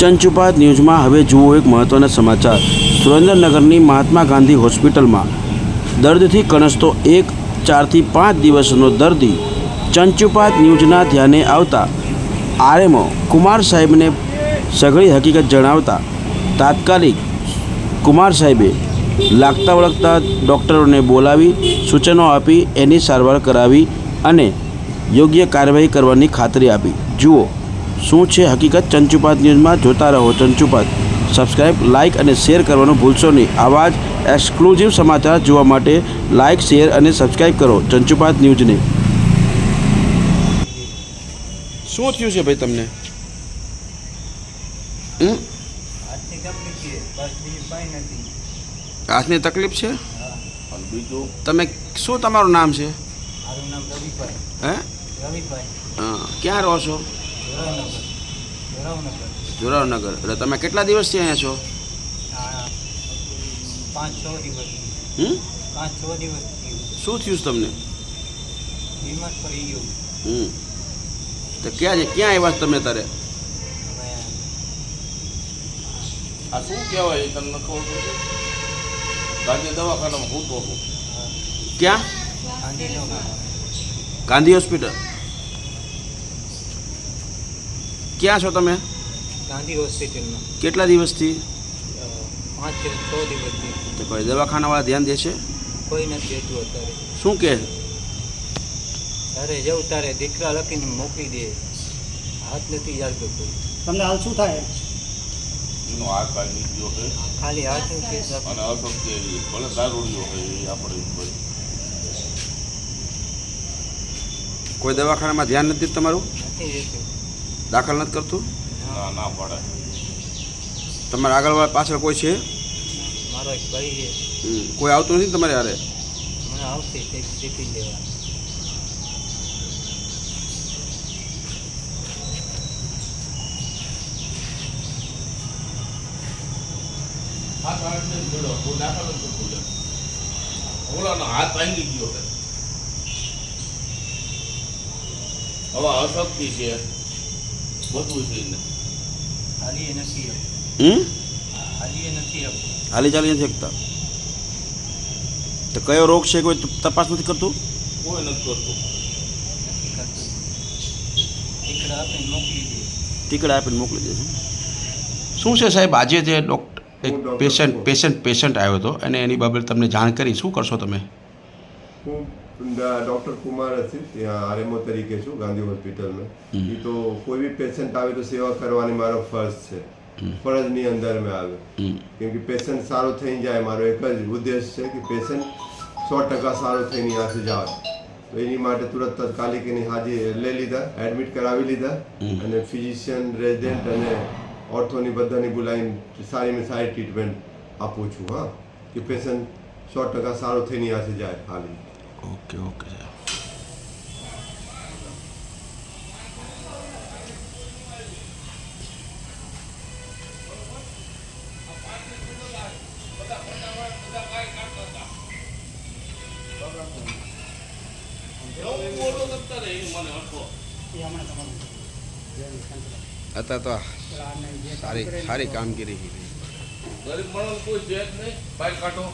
ચંચુપાત ન્યૂઝમાં હવે જુઓ એક મહત્વના સમાચાર. સુરેન્દ્રનગરની મહાત્મા ગાંધી હોસ્પિટલમાં દર્દથી કણસતો એક, ચારથી પાંચ દિવસનો દર્દી ચંચુપાત ન્યૂઝના ધ્યાને આવતા. આરએમઓ કુમાર સાહેબને સઘળી હકીકત જણાવતા તાત્કાલિક કુમાર સાહેબે લાગતા વળગતા ડૉક્ટરોને બોલાવી સૂચનો આપી એની સારવાર કરાવી અને યોગ્ય કાર્યવાહી કરવાની ખાતરી આપી. જુઓ શું છે હકીકત? ચંચુપાત ન્યૂઝમાં જોતા રહો. ચંચુપાત સબસ્ક્રાઇબ લાઇક અને શેર કરવાનું ભૂલશો નહીં. આવા જ એક્સક્લુઝિવ સમાચાર જોવા માટે લાઇક શેર અને સબસ્ક્રાઇબ કરો ચંચુપાત ન્યૂઝને. શું થયું છે ભાઈ તમને? હાથની તકલીફ છે? તમે શું તમારું નામ છે? હે? રવિભાઈ. ક્યાં રહો છો? જોરાવનગર. એટલે તમે કેટલા દિવસથી અહીંયા છો? પાંચ છ દિવસ હમ? પાંચ છ દિવસ શું થયું તમને? બીમાર પડી ગયું હમ. તો ક્યાં છે ક્યાં આવ્યા છો તમે તારે આ શું કહેવાય એ તમને ખબર પડશે ગાંધી દવાખાનામાં હું તો હું ક્યાં? ગાંધી હોસ્પિટલ? ક્યાં છો તમે? ગાંધી હોસ્પિટલમાં. કેટલા દિવસથી? પાંચ છ દિવસથી. તો કોઈ દવાખાનાવાળા ધ્યાન દેશે કોઈ નથી રહેતું અત્યારે. શું કહે તારે જવું તારે દીકરા લખીને મોકલી દે. હાથ નથી યાદ કરતો તમને હાલ શું થાય? એનો હાથ ભાગી ગયો છે. ખાલી હાથ કે. અને અશક્તિ ભલે દારૂડિયો હોય એ આપણે કોઈ કોઈ દવાખાનામાં ધ્યાન નથી દેતું તમારું? નથી દાખલ નથી કરતું? ના ના વાળા તમારા આગળવાળા પાછળ કોઈ છે? મારો એક ભાઈ છે. કોઈ આવતું નથી તમારે યારે મને આવશે શીખી લેવા. હાથ ભીડો દાખલ નથી ભૂલે ઓલાનો હાથ ભાંગી ગયો હવે અશક્તિ છે. બધું છે હાલી નથી હમ? હાલી નથી હાલી ચાલી નથી શકતા. તો કયો રોગ છે કોઈ તપાસ નથી કરતું? કોઈ નથી કરતું. ટીકડા આપીને મોકલી દે. આપીને મોકલી શું છે સાહેબ? આજે જે ડૉક્ટર એક પેશન્ટ પેશન્ટ પેશન્ટ આવ્યો હતો. અને એની બાબતે તમને જાણ કરી. શું કરશો તમે? હું ડૉક્ટર કુમાર હતી ત્યાં આરએમઓ તરીકે છું ગાંધી હોસ્પિટલમાં. એ તો કોઈ બી પેશન્ટ આવે તો સેવા કરવાની મારો ફર્જ છે ફરજની અંદર મેં આવે કેમ કે પેશન્ટ સારો થઈ જાય મારો એક જ ઉદ્દેશ છે કે પેશન્ટ સો ટકા સારો થઈને ત્યાંથી જાવે તો એની માટે તુરંત તાત્કાલિક એની હાજરી લઈ લીધા એડમિટ કરાવી લીધા અને ફિઝિશિયન રેઝિડન્ટ અને ઓર્થોની બધાની બોલાવીને સારીમાં સારી ટ્રીટમેન્ટ આપું છું હા કે પેશન્ટ સો ટકા સારો થઈને ત્યાંથી જાય હાલી ઓકે ઓકે અત્યારે તો સારી સારી કામગીરી ગરીબ માણસ કોઈ છે નહીં. કાઢો